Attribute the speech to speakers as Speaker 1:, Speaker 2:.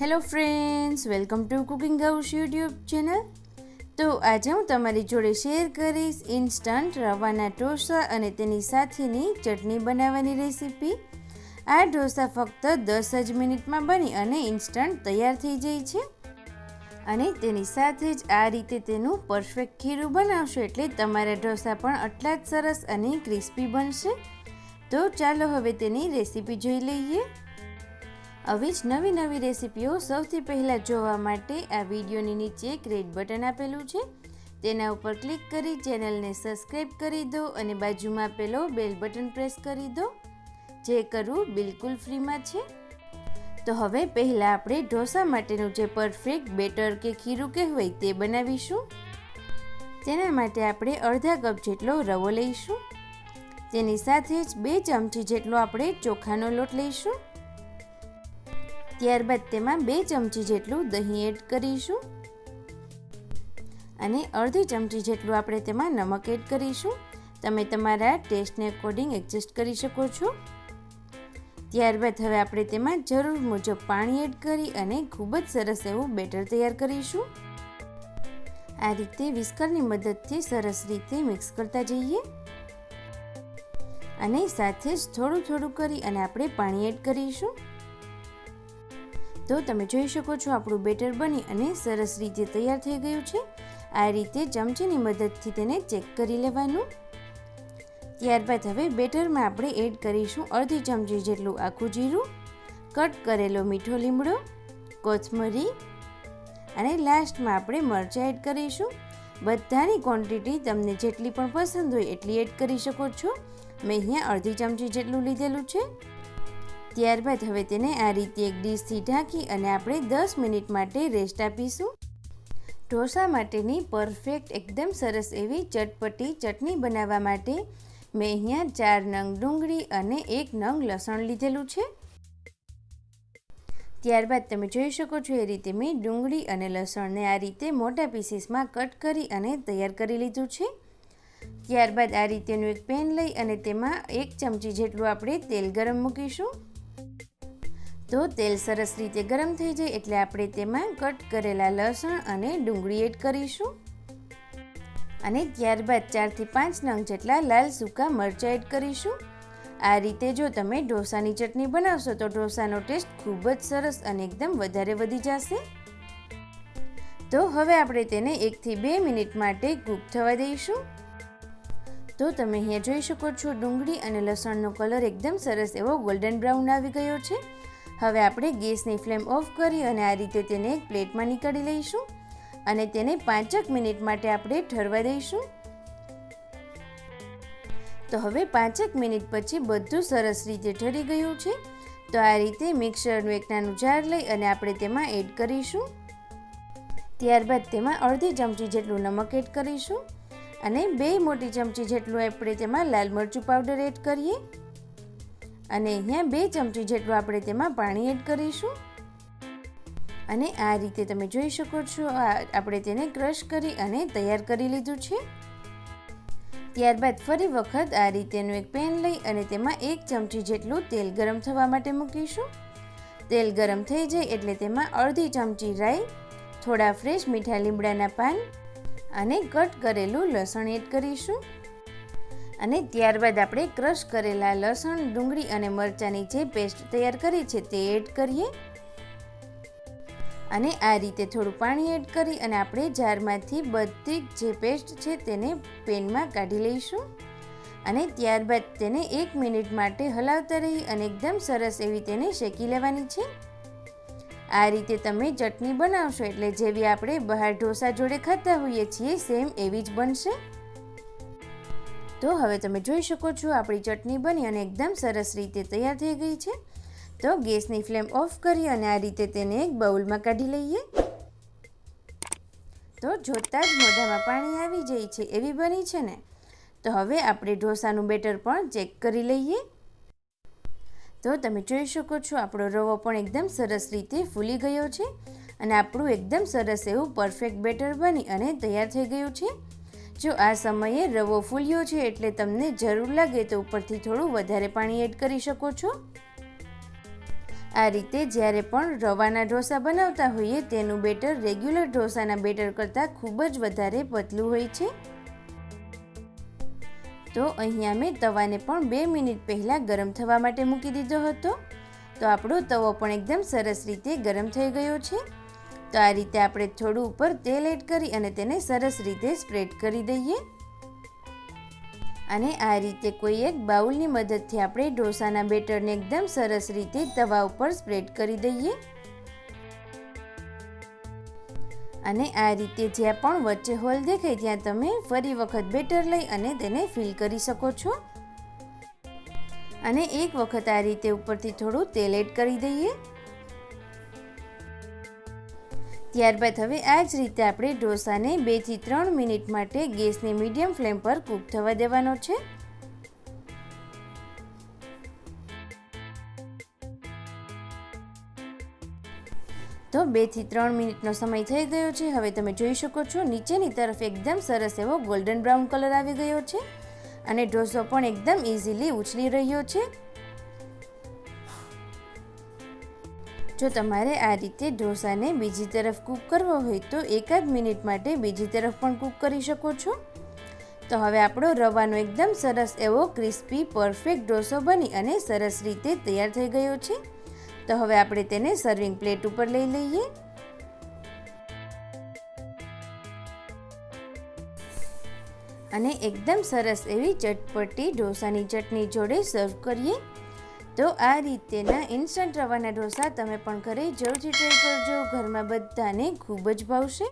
Speaker 1: Hello friends, welcome to cooking house YouTube channel. તો આજે હું તમારી જોડે શેર કરીશ ઇન્સ્ટન્ટ રવાના ઢોસા અને તેની સાથેની ચટણી બનાવવાની રેસીપી. આ ઢોસા ફક્ત દસ જ મિનિટમાં બની અને ઇન્સ્ટન્ટ તૈયાર થઈ જાય છે. અને તેની સાથે જ આ રીતે તેનું પરફેક્ટ ખીરું બનાવશો એટલે તમારા ઢોસા પણ આટલા જ સરસ અને ક્રિસ્પી બનશે. તો ચાલો હવે તેની રેસીપી જોઈ લઈએ. આવી જ નવી નવી રેસીપીઓ સૌથી પહેલાં જોવા માટે આ વિડીયોની નીચે એક રેડ બટન આપેલું છે. તેના ઉપર ક્લિક કરી ચેનલને સબસ્ક્રાઈબ કરી દો અને બાજુમાં પેલો બેલ બટન પ્રેસ કરી દો. જે કરવું બિલકુલ ફ્રીમાં છે. તો હવે પહેલાં આપણે ઢોસા માટેનું જે પરફેક્ટ બેટર કે ખીરું કે હોય તે બનાવીશું. તેના માટે આપણે અડધા કપ જેટલો રવો લઈશું. તેની સાથે જ બે ચમચી જેટલો આપણે ચોખાનો લોટ લઈશું. ત્યારબાદ તેમાં બે ચમચી જેટલું દહીં એડ કરીશું. અને અડધી ચમચી જેટલું આપણે તેમાં નમક એડ કરીશું. તમે તમારા ટેસ્ટને અકોર્ડિંગ એડજસ્ટ કરી શકો છો. ત્યારબાદ હવે આપણે તેમાં જરૂર મુજબ પાણી એડ કરી અને ખૂબ જ સરસ એવું બેટર તૈયાર કરીશું. આ રીતે વિસ્કરની મદદથી સરસ રીતે મિક્સ કરતા જઈએ. અને સાથે જ થોડું થોડું કરી અને આપણે પાણી એડ કરીશું. તો તમે જોઈ શકો છો આપણું બેટર બની અને સરસ રીતે તૈયાર થઈ ગયું છે. આ રીતે ચમચીની મદદથી તેને ચેક કરી લેવાનું. ત્યારબાદ હવે બેટરમાં આપણે એડ કરીશું અડધી ચમચી જેટલું આખું જીરું, કટ કરેલો મીઠો લીમડો, કોથમરી અને લાસ્ટમાં આપણે મરચાં એડ કરીશું. બધાની ક્વોન્ટિટી તમને જેટલી પણ પસંદ હોય એટલી એડ કરી શકો છો. મેં અહીંયા અડધી ચમચી જેટલું લીધેલું છે. ત્યારબાદ હવે તેને આ રીતે એક ડીશથી ઢાંકી અને આપણે દસ મિનિટ માટે રેસ્ટ આપીશું. ઢોસા માટેની પરફેક્ટ, એકદમ સરસ એવી ચટપટી ચટણી બનાવવા માટે મેં અહીંયા ચાર નંગ ડુંગળી અને એક નંગ લસણ લીધેલું છે. ત્યારબાદ તમે જોઈ શકો છો એ રીતે મેં ડુંગળી અને લસણને આ રીતે મોટા પીસીસમાં કટ કરી અને તૈયાર કરી લીધું છે. ત્યારબાદ આ રીતેનું એક પેન લઈ અને તેમાં એક ચમચી જેટલું આપણે તેલ ગરમ મૂકીશું. તો તેલ સરસ રીતે ગરમ થઈ જાય એટલે આપણે તેમાં કટ કરેલા લસણ અને ડુંગળી એડ કરીશું. અને ત્યારબાદ ચારથી પાંચ નંગ જેટલા લાલ સૂકા મરચાં એડ કરીશું. આ રીતે જો તમે ઢોસાની ચટણી બનાવશો તો ઢોસાનો ટેસ્ટ ખૂબ જ સરસ અને એકદમ વધારે વધી જશે. તો હવે આપણે તેને એકથી બે મિનિટ માટે કૂક થવા દઈશું. તો તમે અહીંયા જોઈ શકો છો ડુંગળી અને લસણનો કલર એકદમ સરસ એવો ગોલ્ડન બ્રાઉન આવી ગયો છે. હવે આપણે ગેસની ફ્લેમ ઓફ કરી અને આ રીતે તેને એક પ્લેટમાં નીકાળી લઈશું અને તેને પાંચક મિનિટ માટે આપણે ઠરવા દઈશું. તો હવે પાંચેક મિનિટ પછી બધું સરસ રીતે ઠરી ગયું છે. તો આ રીતે મિક્સરનું એક નાનું જાર લઈ અને આપણે તેમાં એડ કરીશું. ત્યારબાદ તેમાં અડધી ચમચી જેટલું નમક એડ કરીશું અને બે મોટી ચમચી જેટલું આપણે તેમાં લાલ મરચું પાવડર એડ કરીએ. અને અહીંયા બે ચમચી જેટલું આપણે તેમાં પાણી એડ કરીશું. અને આ રીતે તમે જોઈ શકો છો આપણે તેને ક્રશ કરી અને તૈયાર કરી લીધું છે. ત્યારબાદ ફરી વખત આ રીતેનું એક પેન લઈ અને તેમાં એક ચમચી જેટલું તેલ ગરમ થવા માટે મૂકીશું. તેલ ગરમ થઈ જાય એટલે તેમાં અડધી ચમચી રાઈ, થોડા ફ્રેશ મીઠા લીમડાના પાન અને કટ કરેલું લસણ એડ કરીશું. અને ત્યારબાદ આપણે ક્રશ કરેલા લસણ, ડુંગળી અને મરચાંની જે પેસ્ટ તૈયાર કરી છે તે એડ કરીએ. અને આ રીતે થોડું પાણી એડ કરી અને આપણે જારમાંથી બધી જે પેસ્ટ છે તેને પેનમાં કાઢી લઈશું. અને ત્યારબાદ તેને એક મિનિટ માટે હલાવતા રહી અને એકદમ સરસ એવી તેને શેકી લેવાની છે. આ રીતે તમે ચટણી બનાવશો એટલે જેવી આપણે બહાર ઢોસા જોડે ખાતા હોઈએ છીએ, સેમ એવી જ બનશે. તો હવે તમે જોઈ શકો છો, આપણી ચટણી બની અને એકદમ સરસ રીતે તૈયાર થઈ ગઈ છે. તો ગેસની ફ્લેમ ઓફ કરી અને આ રીતે તેને એક બાઉલમાં કાઢી લઈએ. તો જોતાં જ મોઢામાં પાણી આવી જાય છે, એવી બની છે ને? તો હવે આપણે ઢોસાનું બેટર પણ ચેક કરી લઈએ. તો તમે જોઈ શકો છો, આપણો રવો પણ એકદમ સરસ રીતે ફૂલી ગયો છે અને આપણું એકદમ સરસ એવું પરફેક્ટ બેટર બની અને તૈયાર થઈ ગયું છે. જો આ સમયે રવો ફૂલ્યો છે એટલે તમને જરૂર લાગે તો ઉપરથી થોડું વધારે પાણી એડ કરી શકો છો. આ રીતે જ્યારે પણ રવાના ઢોસા બનાવતા હોઈએ તેનું બેટર રેગ્યુલર ઢોસાના બેટર કરતાં ખૂબ જ વધારે પતલું હોય છે. તો અહીંયા મેં તવાને પણ બે મિનિટ પહેલાં ગરમ થવા માટે મૂકી દીધો હતો. તો આપણો તવો પણ એકદમ સરસ રીતે ગરમ થઈ ગયો છે. તો આ રીતે આપણે થોડું ઉપર તેલ એડ કરી અને તેને સરસ રીતે સ્પ્રેડ કરી દઈએ. અને આ રીતે કોઈ એક બાઉલની મદદથી આપણે ઢોસાના બેટરને એકદમ સરસ રીતે તવા ઉપર સ્પ્રેડ કરી દઈએ. અને આ રીતે જ્યાં પણ વચ્ચે હોલ દેખાય ત્યાં તમે ફરી વખત બેટર લઈ અને તેને ફિલ કરી શકો છો. અને એક વખત આ રીતે ઉપરથી થોડું તેલ એડ કરી દઈએ. ત્યારબાદ હવે આ જ રીતે આપણે ઢોસાને બેથી ત્રણ મિનિટ માટે ગેસને મીડિયમ ફ્લેમ પર કૂક થવા દેવાનો છે. તો બેથી ત્રણ મિનિટનો સમય થઈ ગયો છે. હવે તમે જોઈ શકો છો, નીચેની તરફ એકદમ સરસ એવો ગોલ્ડન બ્રાઉન કલર આવી ગયો છે અને ઢોસો પણ એકદમ ઇઝીલી ઉછળી રહ્યો છે. જો તમારે આ રીતે ઢોસાને બીજી તરફ કૂક કરવો હોય તો એકાદ મિનિટ માટે બીજી તરફ પણ કૂક કરી શકો છો. તો હવે આપણો રવાનો એકદમ સરસ એવો ક્રિસ્પી પરફેક્ટ ઢોસો બની અને સરસ રીતે તૈયાર થઈ ગયો છે. તો હવે આપણે તેને સર્વિંગ પ્લેટ ઉપર લઈ લઈએ. અને એકદમ સરસ એવી ચટપટી ઢોસાની ચટણી જોડે સર્વ કરીએ. તો આ રીતેના ઇન્સ્ટન્ટ રવાના ઢોસા તમે પણ ઘરે જરૂરથી ટ્રાય કરજો. ઘરમાં બધાને ખૂબ જ ભાવશે.